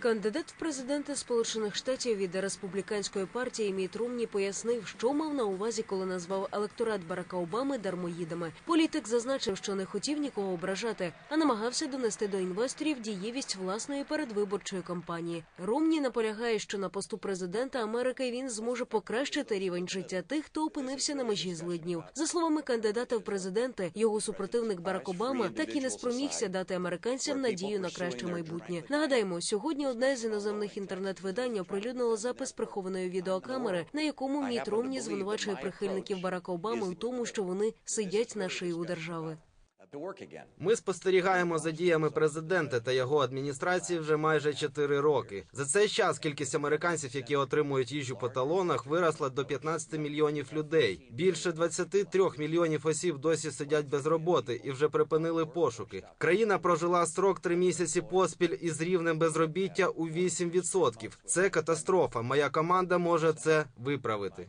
Кандидат в президенти Сполучених Штатів від республіканської партії Міт Ромні пояснив, що мав на увазі, коли назвав електорат Барака Обами дармоїдами. Політик зазначив, що не хотів нікого ображати, а намагався донести до інвесторів дієвість власної передвиборчої кампанії. Ромні наполягає, що на посту президента Америки він зможе покращити рівень життя тих, хто опинився на межі злиднів. За словами кандидата в президенти, його супротивник Барак Обама так і не спромігся дати американцям надію на краще майбутнє. Нагадаємо, сьогодні одне з іноземних інтернет-видань оприлюднило запис прихованої відеокамери, на якому Міт Ромні звинувачує прихильників Барака Обами в тому, що вони сидять на шиї у держави. Ми спостерігаємо за діями президента та його адміністрації вже майже 4 роки. За цей час кількість американців, які отримують їжу по талонах, виросла до 15 мільйонів людей. Більше 23 мільйонів осіб досі сидять без роботи і вже припинили пошуки. Країна прожила строк 3 місяці поспіль із рівнем безробіття у 8%. Це катастрофа. Моя команда може це виправити.